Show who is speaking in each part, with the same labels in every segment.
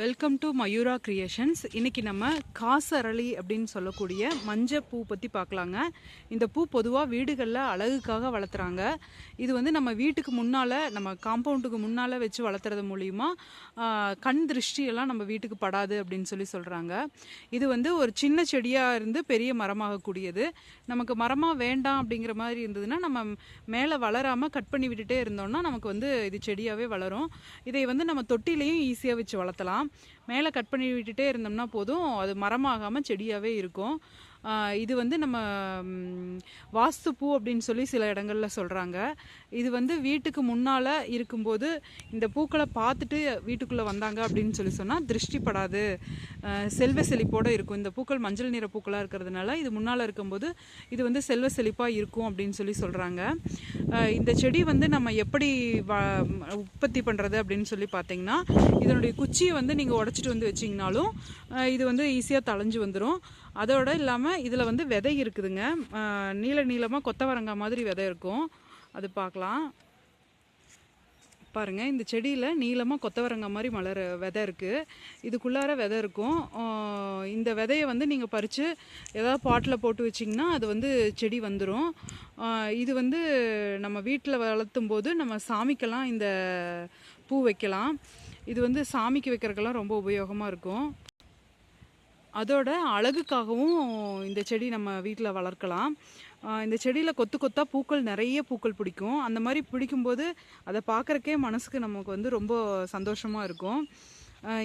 Speaker 1: Welcome to Mayura creations இன்றைக்கி நம்ம காசரளி அப்படின்னு சொல்லக்கூடிய மஞ்சள் பூ பற்றி பார்க்கலாங்க. இந்த பூ பொதுவாக வீடுகளில் அழகுக்காக வளர்த்துறாங்க. இது வந்து நம்ம வீட்டுக்கு முன்னால் நம்ம காம்பவுண்டுக்கு முன்னால் வச்சு வளர்த்துறது மூலிமா கண் திருஷ்டியெல்லாம் நம்ம வீட்டுக்கு படாது அப்படின்னு சொல்லி சொல்கிறாங்க இது வந்து ஒரு சின்ன செடியாக இருந்து பெரிய மரமாகக்கூடியது. நமக்கு மரமாக வேண்டாம் அப்படிங்கிற மாதிரி இருந்ததுன்னா நம்ம மேலே வளராமல் கட் பண்ணி விட்டுட்டே இருந்தோம்னா நமக்கு வந்து இது செடியாகவே வளரும். இதை வந்து நம்ம தொட்டிலையும் ஈஸியாக வச்சு வளர்த்தலாம். மேலே கட் பண்ணி விட்டுட்டே இருந்தோம்னா போதும். அது மரமாகாமல் செடியாகவே இருக்கும். இது வந்து நம்ம வாஸ்து பூ அப்படின்னு சொல்லி சில இடங்களில் சொல்கிறாங்க இது வந்து வீட்டுக்கு முன்னால் இருக்கும்போது இந்த பூக்களை பார்த்துட்டு வீட்டுக்குள்ளே வந்தாங்க அப்படின்னு சொல்லி சொன்னால் திருஷ்டிப்படாது செல்வ செழிப்போடு இருக்கும். இந்த பூக்கள் மஞ்சள் நிற பூக்களாக இருக்கிறதுனால இது முன்னால் இருக்கும்போது இது வந்து செல்வ செழிப்பாக இருக்கும் அப்படின்னு சொல்லி சொல்கிறாங்க இந்த செடி வந்து நம்ம எப்படி வ உற்பத்தி பண்ணுறது அப்படின்னு சொல்லி பார்த்தீங்கன்னா இதனுடைய குச்சியை வந்து நீங்கள் உடச்சிட்டு வந்து வச்சிங்கனாலும் இது வந்து ஈஸியாக தளைஞ்சு வந்துடும் அதோட இல்லாமல் இதில் வந்து விதை இருக்குதுங்க. நீள நீல நீளமாக கொத்தவரங்காய் மாதிரி விதை இருக்கும். அது பார்க்கலாம் பாருங்கள் இந்த செடியில் நீளமாக கொத்தவரங்காய் மாதிரி மலர் விதை இருக்குது இதுக்குள்ளார விதை இருக்கும். இந்த விதையை வந்து நீங்கள் பறித்து ஏதாவது பாட்டில் போட்டு வச்சிங்கன்னா அது வந்து செடி வந்துடும் இது வந்து நம்ம வீட்டில் வளர்த்தும் போது நம்ம சாமிக்கெல்லாம் இந்த பூ வைக்கலாம். இது வந்து சாமிக்கு வைக்கிறதுக்கெல்லாம் ரொம்ப உபயோகமாக இருக்கும். அதோட அழகுக்காகவும் இந்த செடி நம்ம வீட்டில் வளர்க்கலாம். இந்த செடியில் கொத்து கொத்தாக பூக்கள் நிறைய பூக்கள் பிடிக்கும். அந்த மாதிரி பிடிக்கும்போது அதை பார்க்குறக்கே மனசுக்கு நமக்கு வந்து ரொம்ப சந்தோஷமாக இருக்கும்.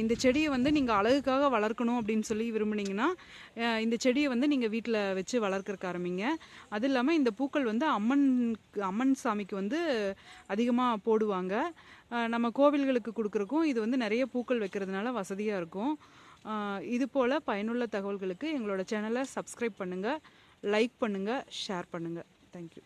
Speaker 1: இந்த செடியை வந்து நீங்கள் அழகுக்காக வளர்க்கணும் அப்படின்னு சொல்லி விரும்புனீங்கன்னா இந்த செடியை வந்து நீங்கள் வீட்டில் வச்சு வளர்க்குறக்கு ஆரம்பிங்க. அது இல்லாமல் இந்த பூக்கள் வந்து அம்மன் அம்மன் சாமிக்கு வந்து அதிகமாக போடுவாங்க. நம்ம கோவில்களுக்கு கொடுக்குறக்கும் இது வந்து நிறைய பூக்கள் வைக்கிறதுனால வசதியாக இருக்கும். இது போல் பயனுள்ள தகவல்களுக்கு எங்களோட சேனலை சப்ஸ்கிரைப் பண்ணுங்கள் லைக் பண்ணுங்கள் ஷேர் பண்ணுங்கள் தேங்க்யூ